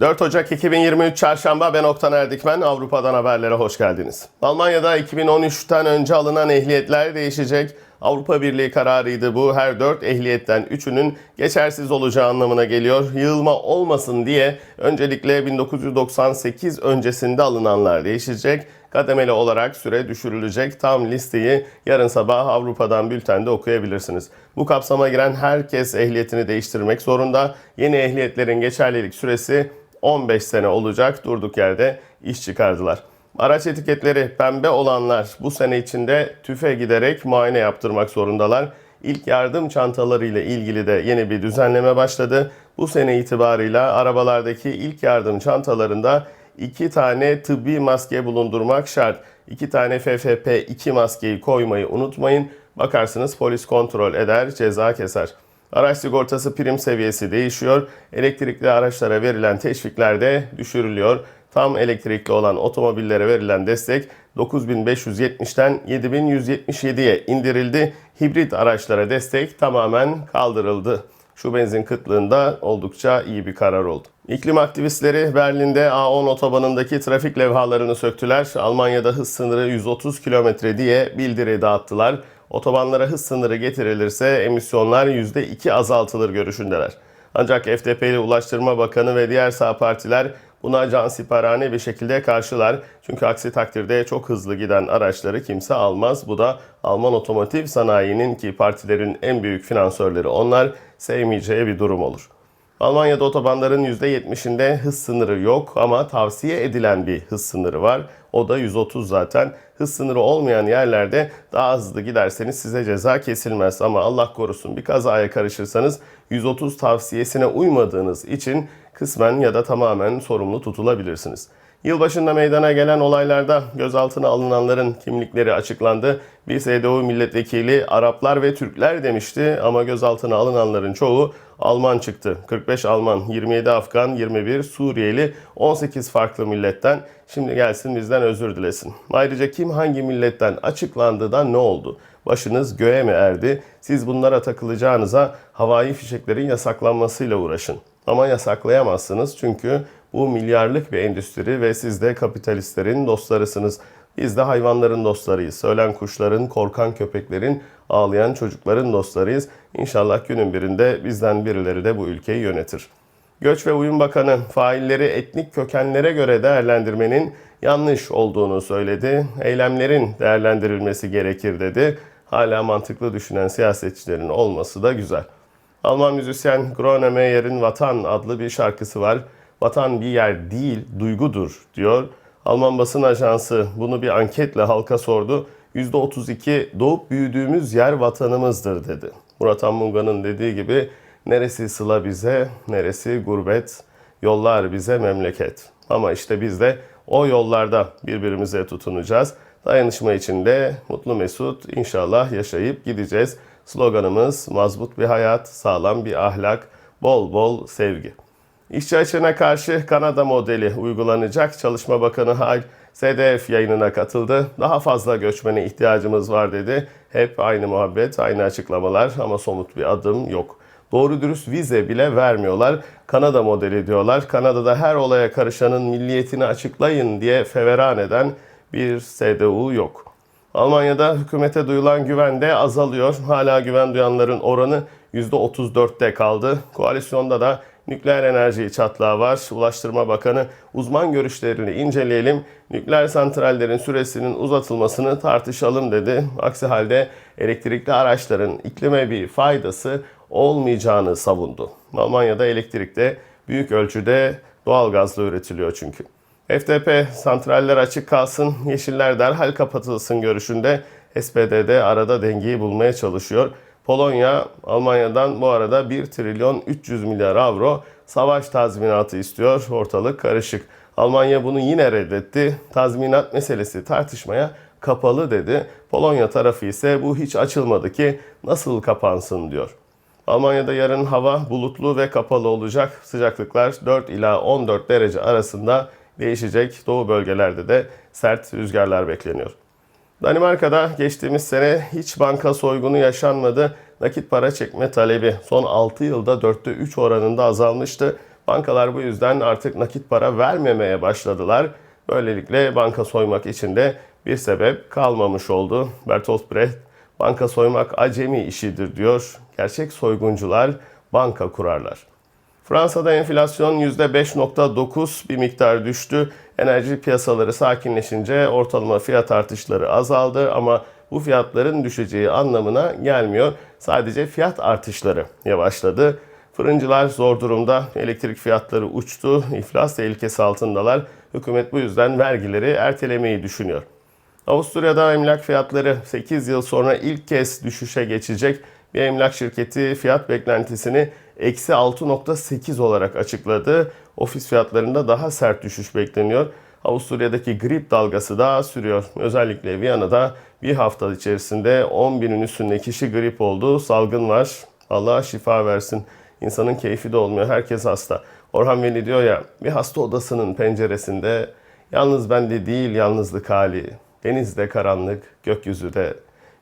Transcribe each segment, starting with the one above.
4 Ocak 2023 Çarşamba ben Oktan Erdikmen Avrupa'dan haberlere hoş geldiniz. Almanya'da 2013'ten önce alınan ehliyetler değişecek. Avrupa Birliği kararıydı bu. Her 4 ehliyetten 3'ünün geçersiz olacağı anlamına geliyor. Yığılma olmasın diye öncelikle 1998 öncesinde alınanlar değişecek. Kademeli olarak süre düşürülecek. Tam listeyi yarın sabah Avrupa'dan bültende okuyabilirsiniz. Bu kapsama giren herkes ehliyetini değiştirmek zorunda. Yeni ehliyetlerin geçerlilik süresi 15 sene olacak. Durduk yerde iş çıkardılar. Araç etiketleri pembe olanlar bu sene içinde TÜF'e giderek muayene yaptırmak zorundalar. İlk yardım çantaları ile ilgili de yeni bir düzenleme başladı. Bu sene itibarıyla arabalardaki ilk yardım çantalarında iki tane tıbbi maske bulundurmak şart. İki tane FFP2 maskeyi koymayı unutmayın. Bakarsınız polis kontrol eder, ceza keser. Araç sigortası prim seviyesi değişiyor. Elektrikli araçlara verilen teşvikler de düşürülüyor. Tam elektrikli olan otomobillere verilen destek 9570'ten 7177'ye indirildi. Hibrit araçlara destek tamamen kaldırıldı. Şu benzin kıtlığında oldukça iyi bir karar oldu. İklim aktivistleri Berlin'de A10 otobanındaki trafik levhalarını söktüler. Almanya'da hız sınırı 130 km diye bildiri dağıttılar. Otobanlara hız sınırı getirilirse emisyonlar %2 azaltılır görüşündeler. Ancak FDP'li Ulaştırma Bakanı ve diğer sağ partiler buna cansiperane bir şekilde karşılar. Çünkü aksi takdirde çok hızlı giden araçları kimse almaz. Bu da Alman otomotiv sanayinin ki partilerin en büyük finansörleri onlar sevmeyeceği bir durum olur. Almanya'da otobanların %70'inde hız sınırı yok ama tavsiye edilen bir hız sınırı var. O da 130 zaten. Hız sınırı olmayan yerlerde daha hızlı giderseniz size ceza kesilmez. Ama Allah korusun bir kazaya karışırsanız 130 tavsiyesine uymadığınız için kısmen ya da tamamen sorumlu tutulabilirsiniz. Yılbaşında meydana gelen olaylarda gözaltına alınanların kimlikleri açıklandı. Bir CDU milletvekili Araplar ve Türkler demişti ama gözaltına alınanların çoğu Alman çıktı. 45 Alman, 27 Afgan, 21 Suriyeli, 18 farklı milletten. Şimdi gelsin bizden özür dilesin. Ayrıca kim hangi milletten açıklandı da ne oldu? Başınız göğe mi erdi? Siz bunlara takılacağınıza havai fişeklerin yasaklanmasıyla uğraşın. Ama yasaklayamazsınız çünkü bu milyarlık bir endüstri ve siz de kapitalistlerin dostlarısınız. Biz de hayvanların dostlarıyız. Ölen kuşların, korkan köpeklerin, ağlayan çocukların dostlarıyız. İnşallah günün birinde bizden birileri de bu ülkeyi yönetir. Göç ve Uyum Bakanı failleri etnik kökenlere göre değerlendirmenin yanlış olduğunu söyledi. Eylemlerin değerlendirilmesi gerekir dedi. Hala mantıklı düşünen siyasetçilerin olması da güzel. Alman müzisyen Gronemeyer'in Vatan adlı bir şarkısı var. Vatan bir yer değil, duygudur diyor. Alman basın ajansı bunu bir anketle halka sordu. %32 doğup büyüdüğümüz yer vatanımızdır dedi. Murat Anmunga'nın dediği gibi neresi sıla bize, neresi gurbet, yollar bize memleket. Ama işte biz de o yollarda birbirimize tutunacağız. Dayanışma içinde mutlu mesut inşallah yaşayıp gideceğiz. Sloganımız mazbut bir hayat, sağlam bir ahlak, bol bol sevgi. İşçi açığına karşı Kanada modeli uygulanacak. Çalışma Bakanı Hal SDF yayınına katıldı. Daha fazla göçmene ihtiyacımız var dedi. Hep aynı muhabbet, aynı açıklamalar ama somut bir adım yok. Doğru dürüst vize bile vermiyorlar. Kanada modeli diyorlar. Kanada'da her olaya karışanın milliyetini açıklayın diye feveran eden bir SDU yok. Almanya'da hükümete duyulan güven de azalıyor. Hala güven duyanların oranı %34'te kaldı. Koalisyonda da nükleer enerji çatlağı var. Ulaştırma Bakanı uzman görüşlerini inceleyelim. Nükleer santrallerin süresinin uzatılmasını tartışalım dedi. Aksi halde elektrikli araçların iklime bir faydası olmayacağını savundu. Almanya'da elektrikte büyük ölçüde doğal gazla üretiliyor çünkü. FDP santraller açık kalsın, yeşiller derhal kapatılsın görüşünde SPD'de arada dengeyi bulmaya çalışıyor. Polonya Almanya'dan bu arada 1 trilyon 300 milyar avro savaş tazminatı istiyor. Ortalık karışık. Almanya bunu yine reddetti. Tazminat meselesi tartışmaya kapalı dedi. Polonya tarafı ise bu hiç açılmadı ki nasıl kapansın diyor. Almanya'da yarın hava bulutlu ve kapalı olacak. Sıcaklıklar 4 ila 14 derece arasında değişecek. Doğu bölgelerde de sert rüzgarlar bekleniyor. Danimarka'da geçtiğimiz sene hiç banka soygunu yaşanmadı. Nakit para çekme talebi son 6 yılda 4'te 3 oranında azalmıştı. Bankalar bu yüzden artık nakit para vermemeye başladılar. Böylelikle banka soymak için de bir sebep kalmamış oldu. Bertolt Brecht banka soymak acemi işidir diyor. Gerçek soyguncular banka kurarlar. Fransa'da enflasyon %5.9 bir miktar düştü. Enerji piyasaları sakinleşince ortalama fiyat artışları azaldı ama bu fiyatların düşeceği anlamına gelmiyor. Sadece fiyat artışları yavaşladı. Fırıncılar zor durumda. Elektrik fiyatları uçtu. İflas tehlikesi altındalar. Hükümet bu yüzden vergileri ertelemeyi düşünüyor. Avusturya'da emlak fiyatları 8 yıl sonra ilk kez düşüşe geçecek. Bir emlak şirketi fiyat beklentisini eksi 6.8 olarak açıkladı. Ofis fiyatlarında daha sert düşüş bekleniyor. Avusturya'daki grip dalgası da sürüyor. Özellikle Viyana'da bir hafta içerisinde 10 binin üstünde kişi grip oldu. Salgın var. Allah şifa versin. İnsanın keyfi de olmuyor. Herkes hasta. Orhan Veli diyor ya bir hasta odasının penceresinde yalnız bende değil yalnızlık hali. Denizde karanlık, gökyüzü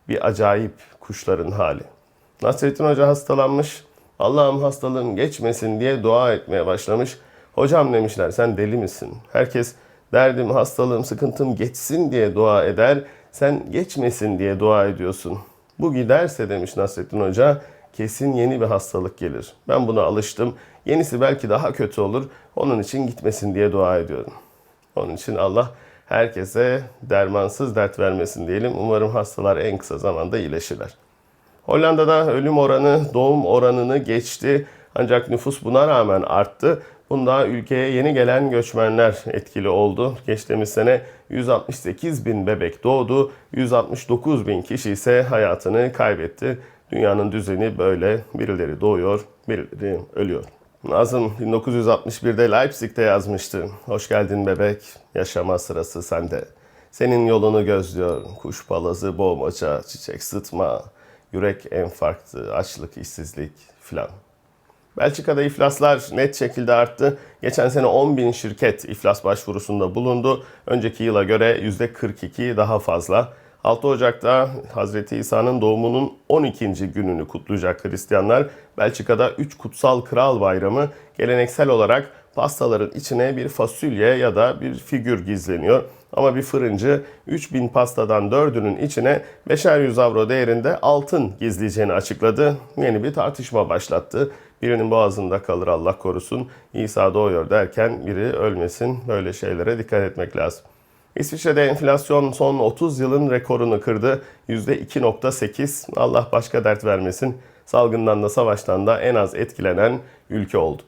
bir acayip kuşların hali. Nasrettin Hoca hastalanmış. Allah'ım hastalığım geçmesin diye dua etmeye başlamış. Hocam demişler sen deli misin? Herkes derdim, hastalığım, sıkıntım geçsin diye dua eder. Sen geçmesin diye dua ediyorsun. Bu giderse demiş Nasrettin Hoca kesin yeni bir hastalık gelir. Ben buna alıştım. Yenisi belki daha kötü olur. Onun için gitmesin diye dua ediyorum. Onun için Allah herkese dermansız dert vermesin diyelim. Umarım hastalar en kısa zamanda iyileşirler. Hollanda'da ölüm oranı doğum oranını geçti. Ancak nüfus buna rağmen arttı. Bunda ülkeye yeni gelen göçmenler etkili oldu. Geçtiğimiz sene 168 bin bebek doğdu, 169 bin kişi ise hayatını kaybetti. Dünyanın düzeni böyle. Birileri doğuyor, birileri ölüyor. Nazım 1961'de Leipzig'te yazmıştı. Hoş geldin bebek, yaşama sırası sende. Senin yolunu gözlüyor, kuş palazı, boğmaca, çiçek sıtma, yürek enfarktı, açlık, işsizlik filan. Belçika'da iflaslar net şekilde arttı. Geçen sene 10 bin şirket iflas başvurusunda bulundu. Önceki yıla göre %42 daha fazla. 6 Ocak'ta Hazreti İsa'nın doğumunun 12. gününü kutlayacak Hristiyanlar. Belçika'da 3 kutsal kral bayramı geleneksel olarak pastaların içine bir fasulye ya da bir figür gizleniyor. Ama bir fırıncı 3000 pastadan 4'ünün içine 5'er yüz avro değerinde altın gizleyeceğini açıkladı. Yeni bir tartışma başlattı. Birinin boğazında kalır Allah korusun. İsa doğuyor derken biri ölmesin. Böyle şeylere dikkat etmek lazım. İsviçre'de enflasyon son 30 yılın rekorunu kırdı. %2.8. Allah başka dert vermesin. Salgından da savaştan da en az etkilenen ülke oldu.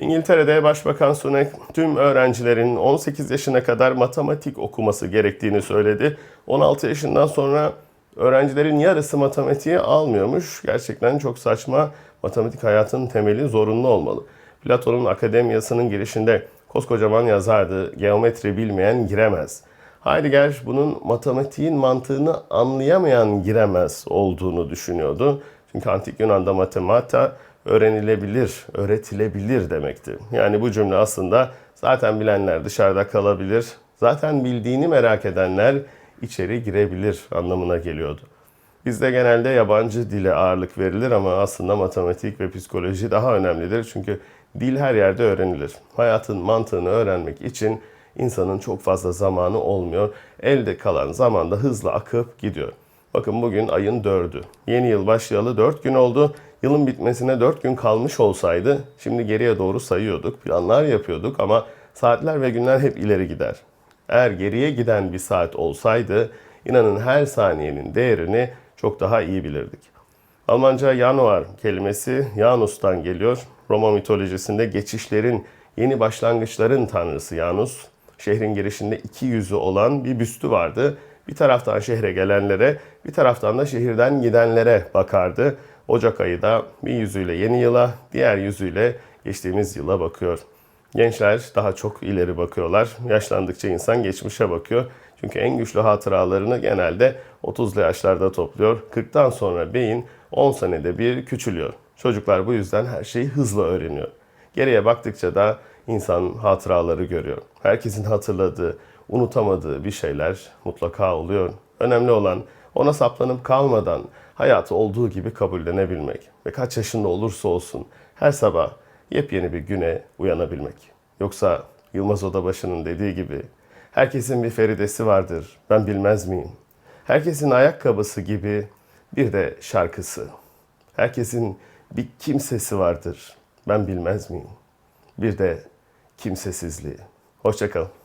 İngiltere'de Başbakan Sunak tüm öğrencilerin 18 yaşına kadar matematik okuması gerektiğini söyledi. 16 yaşından sonra öğrencilerin yarısı matematiği almıyormuş. Gerçekten çok saçma. Matematik hayatın temeli zorunlu olmalı. Platon'un akademiyasının girişinde koskocaman yazardı. Geometri bilmeyen giremez. Heidegger bunun matematiğin mantığını anlayamayan giremez olduğunu düşünüyordu. Çünkü antik Yunan'da matemata öğrenilebilir, öğretilebilir demekti. Yani bu cümle aslında zaten bilenler dışarıda kalabilir, zaten bildiğini merak edenler içeri girebilir anlamına geliyordu. Bizde genelde yabancı dile ağırlık verilir ama aslında matematik ve psikoloji daha önemlidir. Çünkü dil her yerde öğrenilir. Hayatın mantığını öğrenmek için insanın çok fazla zamanı olmuyor. Elde kalan zaman da hızla akıp gidiyor. Bakın bugün ayın 4'ü. Yeni yıl başlayalı 4 gün oldu. Yılın bitmesine 4 gün kalmış olsaydı şimdi geriye doğru sayıyorduk, planlar yapıyorduk ama saatler ve günler hep ileri gider. Eğer geriye giden bir saat olsaydı inanın her saniyenin değerini çok daha iyi bilirdik. Almanca Januar kelimesi Janus'tan geliyor. Roma mitolojisinde geçişlerin, yeni başlangıçların tanrısı Janus. Şehrin girişinde iki yüzü olan bir büstü vardı. Bir taraftan şehre gelenlere, bir taraftan da şehirden gidenlere bakardı. Ocak ayı da bir yüzüyle yeni yıla, diğer yüzüyle geçtiğimiz yıla bakıyor. Gençler daha çok ileri bakıyorlar. Yaşlandıkça insan geçmişe bakıyor. Çünkü en güçlü hatıralarını genelde 30'lu yaşlarda topluyor. 40'tan sonra beyin 10 senede bir küçülüyor. Çocuklar bu yüzden her şeyi hızla öğreniyor. Geriye baktıkça da insan hatıraları görüyor. Herkesin hatırladığı, unutamadığı bir şeyler mutlaka oluyor. Önemli olan ona saplanıp kalmadan hayatı olduğu gibi kabullenebilmek. Ve kaç yaşında olursa olsun her sabah yepyeni bir güne uyanabilmek. Yoksa Yılmaz Odabaşı'nın dediği gibi herkesin bir feridesi vardır ben bilmez miyim? Herkesin ayakkabısı gibi bir de şarkısı. Herkesin bir kimsesi vardır ben bilmez miyim? Bir de kimsesizliği. Hoşçakalın.